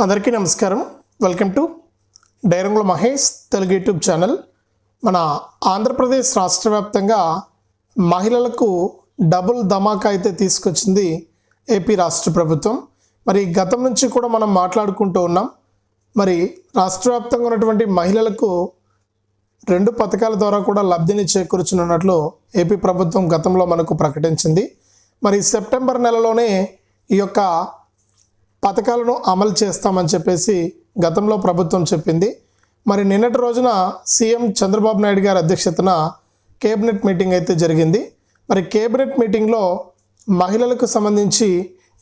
అందరికీ నమస్కారం. Welcome to డైరంగుల మహేష్ తెలుగు యూట్యూబ్ ఛానల్. మన ఆంధ్రప్రదేశ్ రాష్ట్ర వ్యాప్తంగా మహిళలకు డబుల్ ధమాకా అయితే తీసుకొచ్చింది ఏపీ రాష్ట్ర ప్రభుత్వం. మరి గతం నుంచి కూడా మనం మాట్లాడుకుంటూ ఉన్నాం. మరి రాష్ట్ర వ్యాప్తంగా ఉన్నటువంటి మహిళలకు రెండు పథకాల ద్వారా కూడా లబ్ధిని చేకూర్చునున్నట్లు ఏపీ ప్రభుత్వం గతంలో మనకు ప్రకటించింది. మరి సెప్టెంబర్ నెలలోనే ఈ యొక్క పథకాలను అమలు చేస్తామని చెప్పేసి గతంలో ప్రభుత్వం చెప్పింది. మరి నిన్నటి రోజున సీఎం చంద్రబాబు నాయుడు గారి అధ్యక్షతన కేబినెట్ మీటింగ్ అయితే జరిగింది. మరి కేబినెట్ మీటింగ్లో మహిళలకు సంబంధించి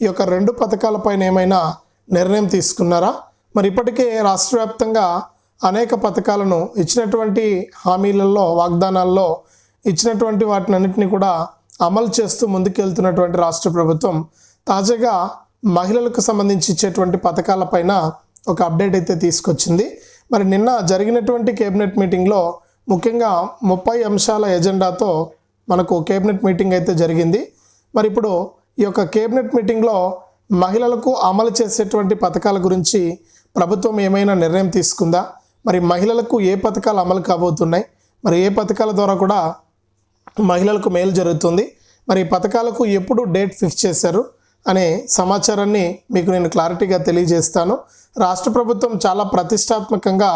ఈ యొక్క రెండు పథకాలపైన ఏమైనా నిర్ణయం తీసుకున్నారా? మరి ఇప్పటికే రాష్ట్ర వ్యాప్తంగా అనేక పథకాలను ఇచ్చినటువంటి హామీలలో వాగ్దానాల్లో ఇచ్చినటువంటి వాటిని అన్నింటినీ కూడా అమలు చేస్తూ ముందుకెళ్తున్నటువంటి రాష్ట్ర ప్రభుత్వం తాజాగా మహిళలకు సంబంధించి ఇచ్చేటువంటి పథకాలపైన ఒక అప్డేట్ అయితే తీసుకొచ్చింది. మరి నిన్న జరిగినటువంటి కేబినెట్ మీటింగ్లో ముఖ్యంగా ముప్పై అంశాల ఎజెండాతో మనకు కేబినెట్ మీటింగ్ అయితే జరిగింది. మరి ఇప్పుడు ఈ యొక్క కేబినెట్ మీటింగ్లో మహిళలకు అమలు చేసేటువంటి పథకాల గురించి ప్రభుత్వం ఏమైనా నిర్ణయం తీసుకుందా? మరి మహిళలకు ఏ పథకాలు అమలు కాబోతున్నాయి? మరి ఏ పథకాల ద్వారా కూడా మహిళలకు మేలు జరుగుతుంది? మరి ఈ పథకాలకు ఎప్పుడు డేట్ ఫిక్స్ చేశారు? అనే సమాచారాన్ని మీకు నేను క్లారిటీగా తెలియజేస్తాను. రాష్ట్ర ప్రభుత్వం చాలా ప్రతిష్టాత్మకంగా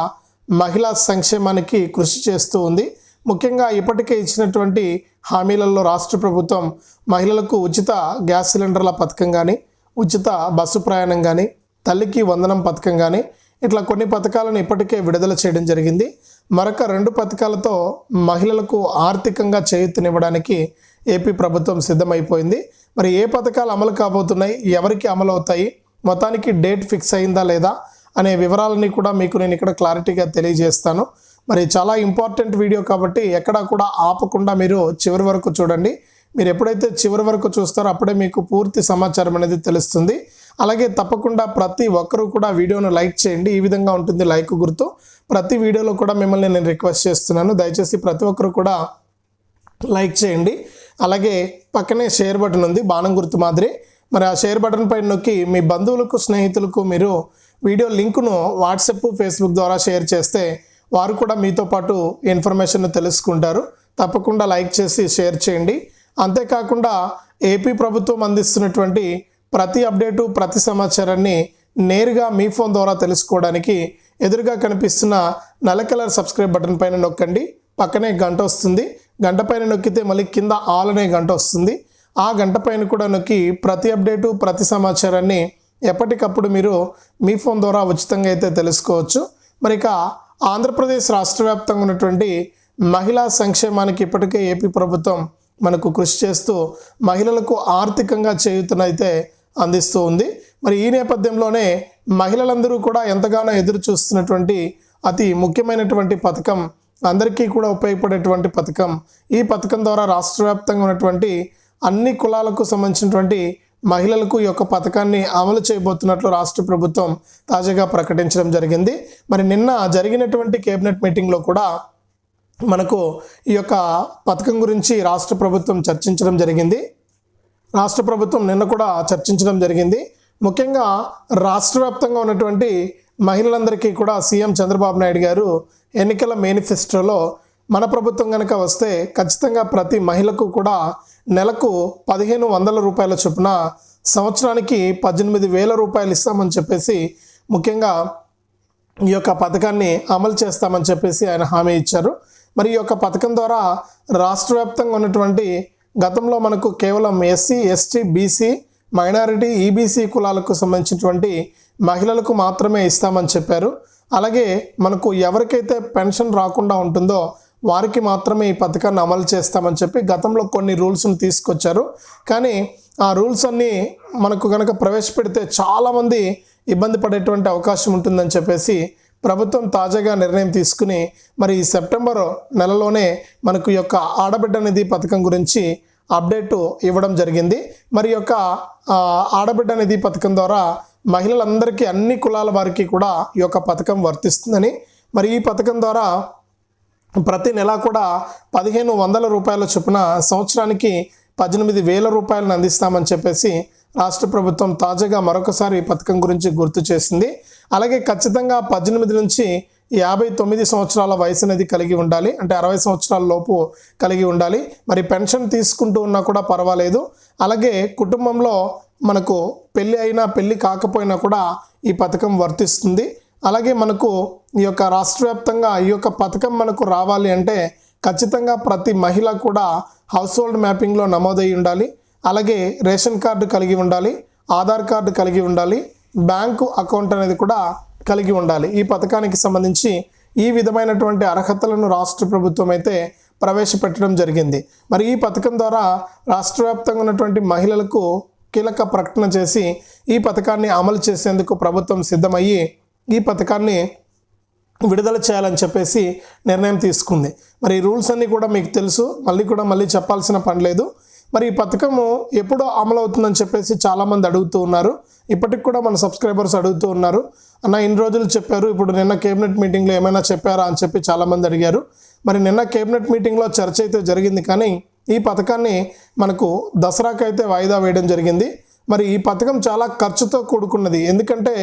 మహిళా సంక్షేమానికి కృషి చేస్తూ ఉంది. ముఖ్యంగా ఇప్పటికే ఇచ్చినటువంటి హామీలలో రాష్ట్ర ప్రభుత్వం మహిళలకు ఉచిత గ్యాస్ సిలిండర్ల పథకం కానీ ఉచిత బస్సు ప్రయాణం కానీ తల్లికి వందనం పథకం కానీ ఇట్లా కొన్ని పథకాలను ఇప్పటికే విడుదల చేయడం జరిగింది. మరొక రెండు పథకాలతో మహిళలకు ఆర్థికంగా చేయూతనివ్వడానికి ఏపీ ప్రభుత్వం సిద్ధమైపోయింది. మరి ఏ పథకాలు అమలు కాబోతున్నాయి? ఎవరికి అమలు అవుతాయి? మొత్తానికి డేట్ ఫిక్స్ అయిందా లేదా? అనే వివరాలని కూడా మీకు నేను ఇక్కడ క్లారిటీగా తెలియజేస్తాను. మరి చాలా ఇంపార్టెంట్ వీడియో కాబట్టి ఎక్కడా కూడా ఆపకుండా మీరు చివరి వరకు చూడండి. మీరు ఎప్పుడైతే చివరి వరకు చూస్తారో అప్పుడే మీకు పూర్తి సమాచారం అనేది తెలుస్తుంది. అలాగే తప్పకుండా ప్రతి ఒక్కరూ కూడా వీడియోను లైక్ చేయండి. ఈ విధంగా ఉంటుంది లైక్ గుర్తు. ప్రతి వీడియోలో కూడా మిమ్మల్ని నేను రిక్వెస్ట్ చేస్తున్నాను. దయచేసి ప్రతి ఒక్కరు కూడా లైక్ చేయండి. అలాగే పక్కనే షేర్ బటన్ ఉంది బాణం గుర్తు మాదిరి. మరి ఆ షేర్ బటన్ పైన నొక్కి మీ బంధువులకు స్నేహితులకు మీరు వీడియో లింకును వాట్సాప్ ఫేస్బుక్ ద్వారా షేర్ చేస్తే వారు కూడా మీతో పాటు ఇన్ఫర్మేషన్ తెలుసుకుంటారు. తప్పకుండా లైక్ చేసి షేర్ చేయండి. అంతేకాకుండా ఏపీ ప్రభుత్వం అందిస్తున్నటువంటి ప్రతి అప్డేటు ప్రతి సమాచారాన్ని నేరుగా మీ ఫోన్ ద్వారా తెలుసుకోవడానికి ఎదురుగా కనిపిస్తున్న నల్ల కలర్ సబ్స్క్రైబ్ బటన్ పైన నొక్కండి. పక్కనే గంట వస్తుంది. గంట పైన నొక్కితే మళ్ళీ కింద ఆల్ అనే గంట వస్తుంది. ఆ గంట పైన కూడా నొక్కి ప్రతి అప్డేటు ప్రతి సమాచారాన్ని ఎప్పటికప్పుడు మీరు మీ ఫోన్ ద్వారా ఉచితంగా అయితే తెలుసుకోవచ్చు. మరి ఇక ఆంధ్రప్రదేశ్ రాష్ట్ర వ్యాప్తంగా ఉన్నటువంటి మహిళా సంక్షేమానికి ఇప్పటికే ఏపీ ప్రభుత్వం మనకు కృషి చేస్తూ మహిళలకు ఆర్థికంగా చేయుతనైతే అందిస్తూ ఉంది. మరి ఈ నేపథ్యంలోనే మహిళలందరూ కూడా ఎంతగానో ఎదురు చూస్తున్నటువంటి అతి ముఖ్యమైనటువంటి పథకం అందరికీ కూడా ఉపయోగపడేటువంటి పథకం. ఈ పథకం ద్వారా రాష్ట్ర వ్యాప్తంగా ఉన్నటువంటి అన్ని కులాలకు సంబంధించినటువంటి మహిళలకు ఈ యొక్క పథకాన్ని అమలు చేయబోతున్నట్లు రాష్ట్ర ప్రభుత్వం తాజాగా ప్రకటించడం జరిగింది. మరి నిన్న జరిగినటువంటి కేబినెట్ మీటింగ్లో కూడా మనకు ఈ యొక్క పథకం గురించి రాష్ట్ర ప్రభుత్వం చర్చించడం జరిగింది. రాష్ట్ర ప్రభుత్వం నిన్న కూడా చర్చించడం జరిగింది. ముఖ్యంగా రాష్ట్ర వ్యాప్తంగా ఉన్నటువంటి మహిళలందరికీ కూడా సీఎం చంద్రబాబు నాయుడు గారు ఎన్నికల మేనిఫెస్టోలో మన ప్రభుత్వం కనుక వస్తే ఖచ్చితంగా ప్రతి మహిళకు కూడా నెలకు పదిహేను వందల రూపాయల చొప్పున సంవత్సరానికి పద్దెనిమిది వేల రూపాయలు ఇస్తామని చెప్పేసి ముఖ్యంగా ఈ యొక్క పథకాన్ని అమలు చేస్తామని చెప్పేసి ఆయన హామీ ఇచ్చారు. మరి ఈ యొక్క పథకం ద్వారా రాష్ట్ర వ్యాప్తంగా ఉన్నటువంటి గతంలో మనకు కేవలం SC ST BC minority EBC కులాలకు సంబంధించినటువంటి మహిళలకు మాత్రమే ఇస్తామని చెప్పారు. అలాగే మనకు ఎవరికైతే పెన్షన్ రాకుండా ఉంటుందో వారికి మాత్రమే ఈ పథకాన్ని అమలు చేస్తామని చెప్పి గతంలో కొన్ని రూల్స్ను తీసుకొచ్చారు. కానీ ఆ రూల్స్ అన్నీ మనకు కనుక ప్రవేశపెడితే చాలామంది ఇబ్బంది పడేటువంటి అవకాశం ఉంటుందని చెప్పేసి ప్రభుత్వం తాజాగా నిర్ణయం తీసుకుని మరి ఈ సెప్టెంబర్ నెలలోనే మనకు ఈ యొక్క ఆడబిడ్డ నిధి పథకం గురించి అప్డేటు ఇవ్వడం జరిగింది. మరి యొక్క ఆడబిడ్డ నిధి పథకం ద్వారా మహిళలందరికీ అన్ని కులాల వారికి కూడా ఈ యొక్క పథకం వర్తిస్తుందని. మరి ఈ పథకం ద్వారా ప్రతి నెల కూడా పదిహేను వందల రూపాయల చొప్పున సంవత్సరానికి పద్దెనిమిది వేల రూపాయలను అందిస్తామని చెప్పేసి రాష్ట్ర ప్రభుత్వం తాజాగా మరొకసారి ఈ పథకం గురించి గుర్తు చేసింది. అలాగే ఖచ్చితంగా పద్దెనిమిది నుంచి యాభై తొమ్మిది సంవత్సరాల వయసు అనేది కలిగి ఉండాలి. అంటే అరవై సంవత్సరాల లోపు కలిగి ఉండాలి. మరి పెన్షన్ తీసుకుంటూ ఉన్నా కూడా పర్వాలేదు. అలాగే కుటుంబంలో మనకు పెళ్ళి అయినా పెళ్ళి కాకపోయినా కూడా ఈ పథకం వర్తిస్తుంది. అలాగే మనకు ఈ యొక్క రాష్ట్ర వ్యాప్తంగా ఈ యొక్క పథకం మనకు రావాలి అంటే ఖచ్చితంగా ప్రతి మహిళ కూడా హౌస్ హోల్డ్ మ్యాపింగ్లో నమోదై ఉండాలి. అలాగే రేషన్ కార్డు కలిగి ఉండాలి. ఆధార్ కార్డు కలిగి ఉండాలి. బ్యాంకు అకౌంట్ అనేది కూడా కలిగి ఉండాలి. ఈ పథకానికి సంబంధించి ఈ విధమైనటువంటి అర్హతలను రాష్ట్ర ప్రభుత్వం అయితే ప్రవేశపెట్టడం జరిగింది. మరి ఈ పథకం ద్వారా రాష్ట్ర వ్యాప్తంగా ఉన్నటువంటి మహిళలకు కీలక ప్రకటన చేసి ఈ పథకాన్ని అమలు చేసేందుకు ప్రభుత్వం సిద్ధమయ్యి ఈ పథకాన్ని విడుదల చేయాలని చెప్పేసి నిర్ణయం తీసుకుంది. మరి ఈ రూల్స్ అన్నీ కూడా మీకు తెలుసు. మళ్ళీ కూడా మళ్ళీ చెప్పాల్సిన పని లేదు. మరి ఈ పథకము ఎప్పుడు అమలు అవుతుందని చెప్పేసి చాలామంది అడుగుతూ ఉన్నారు. ఇప్పటికి కూడా మన సబ్స్క్రైబర్స్ అడుగుతూ ఉన్నారు. అన్న ఇన్ని రోజులు చెప్పారు. ఇప్పుడు నిన్న కేబినెట్ మీటింగ్లో ఏమైనా చెప్పారా అని చెప్పి చాలామంది అడిగారు. మరి నిన్న కేబినెట్ మీటింగ్లో చర్చ అయితే జరిగింది కానీ ఈ పథకాన్ని మనకు దసరాకైతే వాయిదా వేయడం జరిగింది. మరి ఈ పథకం చాలా ఖర్చుతో కూడుకున్నది. ఎందుకంటే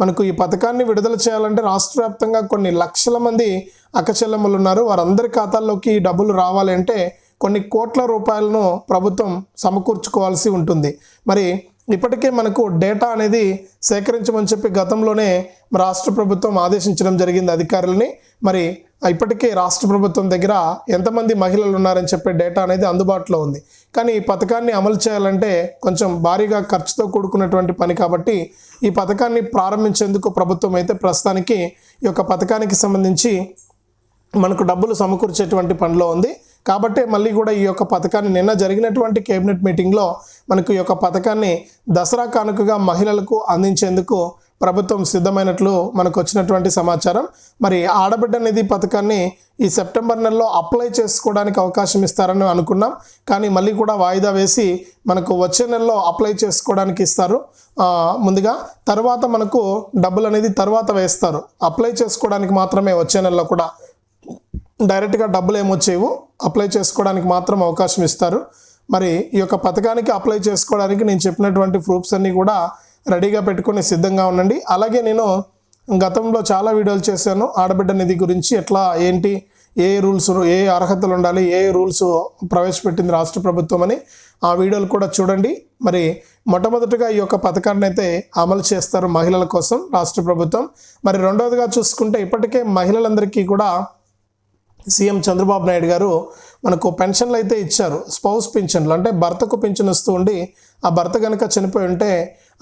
మనకు ఈ పథకాన్ని విడుదల చేయాలంటే రాష్ట్ర వ్యాప్తంగా కొన్ని లక్షల మంది అక్కచెల్లెమ్మలు ఉన్నారు. వారందరి ఖాతాల్లోకి ఈ డబ్బులు రావాలంటే కొన్ని కోట్ల రూపాయలను ప్రభుత్వం సమకూర్చుకోవాల్సి ఉంటుంది. మరి ఇప్పటికే మనకు డేటా అనేది సేకరించమని చెప్పి గతంలోనే రాష్ట్ర ప్రభుత్వం ఆదేశించడం జరిగింది అధికారులని. మరి ఇప్పటికే రాష్ట్ర ప్రభుత్వం దగ్గర ఎంతమంది మహిళలు ఉన్నారని చెప్పే డేటా అనేది అందుబాటులో ఉంది. కానీ ఈ పథకాన్ని అమలు చేయాలంటే కొంచెం భారీగా ఖర్చుతో కూడుకున్నటువంటి పని కాబట్టి ఈ పథకాన్ని ప్రారంభించేందుకు ప్రభుత్వం అయితే ప్రస్తుతానికి ఈ యొక్క పథకానికి సంబంధించి మనకు డబ్బులు సమకూర్చేటువంటి పనిలో ఉంది. కాబట్టి మళ్ళీ కూడా ఈ యొక్క పథకాన్ని నిన్న జరిగినటువంటి కేబినెట్ మీటింగ్లో మనకు ఈ యొక్క పథకాన్ని దసరా కానుకగా మహిళలకు అందించేందుకు ప్రభుత్వం సిద్ధమైనట్లు మనకు వచ్చినటువంటి సమాచారం. మరి ఆడబిడ్డ నిధి పథకాన్ని ఈ సెప్టెంబర్ నెలలో అప్లై చేసుకోవడానికి అవకాశం ఇస్తారని అనుకున్నాం. కానీ మళ్ళీ కూడా వాయిదా వేసి మనకు వచ్చే నెలలో అప్లై చేసుకోవడానికి ఇస్తారు. ముందుగా తర్వాత మనకు డబ్బులు అనేది తర్వాత వేస్తారు. అప్లై చేసుకోవడానికి మాత్రమే వచ్చే నెలలో కూడా డైరెక్ట్గా డబ్బులు ఏమొచ్చేవు అప్లై చేసుకోవడానికి మాత్రం అవకాశం ఇస్తారు. మరి ఈ యొక్క పథకానికి అప్లై చేసుకోవడానికి నేను చెప్పినటువంటి ప్రూఫ్స్ అన్నీ కూడా రెడీగా పెట్టుకొని సిద్ధంగా ఉండండి. అలాగే నేను గతంలో చాలా వీడియోలు చేశాను. ఆడబిడ్డ నిధి గురించి ఎట్లా ఏంటి ఏ రూల్స్ ఏ అర్హతలు ఉండాలి ఏ రూల్స్ ప్రవేశపెట్టింది రాష్ట్ర ప్రభుత్వం అని ఆ వీడియోలు కూడా చూడండి. మరి మొట్టమొదటిగా ఈ యొక్క పథకాన్ని అయితే అమలు చేస్తారు మహిళల కోసం రాష్ట్ర ప్రభుత్వం. మరి రెండవదిగా చూసుకుంటే ఇప్పటికే మహిళలందరికీ కూడా సీఎం చంద్రబాబు నాయుడు గారు మనకు పెన్షన్లు అయితే ఇచ్చారు స్పౌస్ పింఛన్లు అంటే భర్తకు పింఛన్ వస్తూ ఉండి ఆ భర్త కనుక చనిపోయి ఉంటే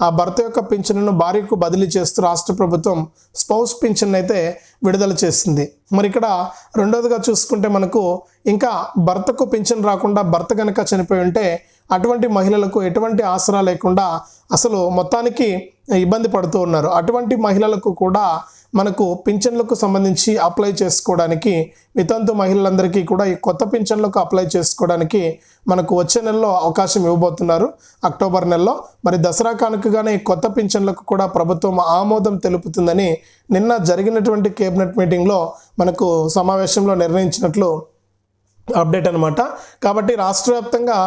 ఆ భర్త యొక్క పింఛన్ను భార్యకు బదిలీ చేస్తూ రాష్ట్ర ప్రభుత్వం స్పౌస్ పింఛన్ అయితే విడుదల చేసింది. మరి ఇక్కడ రెండోదిగా చూసుకుంటే మనకు ఇంకా భర్తకు పింఛన్ రాకుండా భర్త కనుక చనిపోయి ఉంటే అటువంటి మహిళలకు ఎటువంటి ఆసరా లేకుండా అసలు మొత్తానికి ఇబ్బంది పడుతూ ఉన్నారు. అటువంటి మహిళలకు కూడా మనకు పింఛన్లకు సంబంధించి అప్లై చేసుకోవడానికి వితంతు మహిళలందరికీ కూడా ఈ కొత్త పింఛన్లకు అప్లై చేసుకోవడానికి మనకు వచ్చే నెలలో అవకాశం ఇవ్వబోతున్నారు. అక్టోబర్ నెలలో మరి దసరా కానుకగానే ఈ కొత్త పింఛన్లకు కూడా ప్రభుత్వం ఆమోదం తెలుపుతుందని నిన్న జరిగినటువంటి కేబినెట్ మీటింగ్లో మనకు సమావేశంలో నిర్ణయించినట్లు అప్డేట్ అనమాట కాబట్టి రాష్ట్ర వ్యాప్తంగా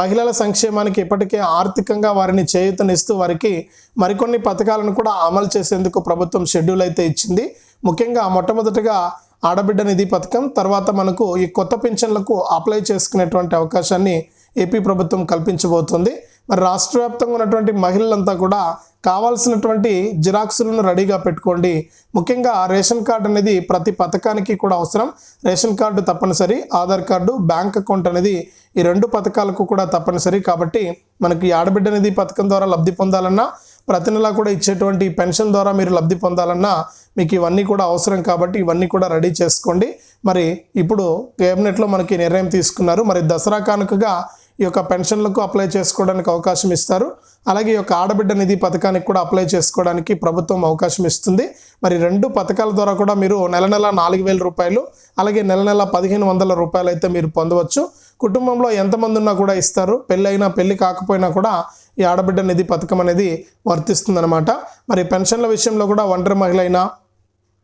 మహిళల సంక్షేమానికి ఇప్పటికే ఆర్థికంగా వారిని చేయూతనిస్తూ వారికి మరికొన్ని పథకాలను కూడా అమలు చేసేందుకు ప్రభుత్వం షెడ్యూల్ అయితే ఇచ్చింది. ముఖ్యంగా మొట్టమొదటిగా ఆడబిడ్డ నిధి పథకం తర్వాత మనకు ఈ కొత్త పింఛన్లకు అప్లై చేసుకునేటువంటి అవకాశాన్ని ఏపీ ప్రభుత్వం కల్పించబోతుంది. మరి రాష్ట్ర వ్యాప్తంగా ఉన్నటువంటి మహిళలంతా కూడా కావాల్సినటువంటి జిరాక్సులను రెడీగా పెట్టుకోండి. ముఖ్యంగా రేషన్ కార్డు అనేది ప్రతి పథకానికి కూడా అవసరం. రేషన్ కార్డు తప్పనిసరి ఆధార్ కార్డు బ్యాంక్ అకౌంట్ అనేది ఈ రెండు పథకాలకు కూడా తప్పనిసరి. కాబట్టి మనకి ఆడబిడ్డ నిధి పథకం ద్వారా లబ్ధి పొందాలన్నా ప్రతి నెలా కూడా ఇచ్చేటువంటి పెన్షన్ ద్వారా మీరు లబ్ధి పొందాలన్నా మీకు ఇవన్నీ కూడా అవసరం కాబట్టి ఇవన్నీ కూడా రెడీ చేసుకోండి. మరి ఇప్పుడు కేబినెట్లో మనకి నిర్ణయం తీసుకున్నారు. మరి దసరా కానుకగా ఈ యొక్క పెన్షన్లకు అప్లై చేసుకోవడానికి అవకాశం ఇస్తారు. అలాగే ఈ యొక్క ఆడబిడ్డ నిధి పథకానికి కూడా అప్లై చేసుకోవడానికి ప్రభుత్వం అవకాశం ఇస్తుంది. మరి రెండు పథకాల ద్వారా కూడా మీరు నెల నెల నాలుగు వేల రూపాయలు అలాగే నెల నెల పదిహేను వందల రూపాయలు అయితే మీరు పొందవచ్చు. కుటుంబంలో ఎంతమంది ఉన్నా కూడా ఇస్తారు. పెళ్ళి అయినా పెళ్ళి కాకపోయినా కూడా ఈ ఆడబిడ్డ నిధి పథకం అనేది వర్తిస్తుందన్నమాట. మరి పెన్షన్ల విషయంలో కూడా ఒంటరి మహిళ అయినా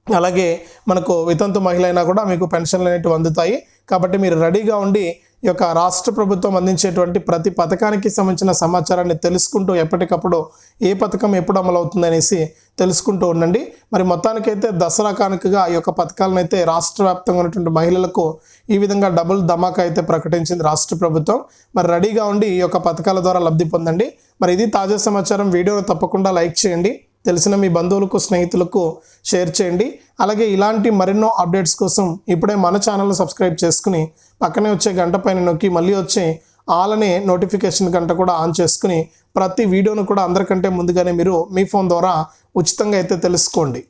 అలాగే మనకు వితంతు మహిళ అయినా కూడా మీకు పెన్షన్లు అనేవి అందుతాయి. కాబట్టి మీరు రెడీగా ఉండి ఈ యొక్క రాష్ట్ర ప్రభుత్వం అందించేటువంటి ప్రతి పథకానికి సంబంధించిన సమాచారాన్ని తెలుసుకుంటూ ఎప్పటికప్పుడు ఏ పథకం ఎప్పుడు అమలవుతుంది అనేసి తెలుసుకుంటూ ఉండండి. మరి మొత్తానికైతే దసరా కానుకగా ఈ యొక్క పథకాలను అయితే రాష్ట్ర వ్యాప్తంగా ఉన్నటువంటి మహిళలకు ఈ విధంగా డబుల్ ధమాకా అయితే ప్రకటించింది రాష్ట్ర ప్రభుత్వం. మరి రెడీగా ఉండి ఈ యొక్క పథకాల ద్వారా లబ్ధి పొందండి. మరి ఇది తాజా సమాచారం. వీడియోను తప్పకుండా లైక్ చేయండి. తెలిసిన మీ బంధువులకు స్నేహితులకు షేర్ చేయండి. అలాగే ఇలాంటి మరెన్నో అప్డేట్స్ కోసం ఇప్పుడే మన ఛానల్ సబ్స్క్రైబ్ చేసుకుని పక్కనే వచ్చే గంట పైన నొక్కి మళ్ళీ వచ్చే ఆల్ అనే నోటిఫికేషన్ గంట కూడా ఆన్ చేసుకుని ప్రతి వీడియోను కూడా అందరికంటే ముందుగానే మీరు మీ ఫోన్ ద్వారా ఉచితంగా అయితే తెలుసుకోండి.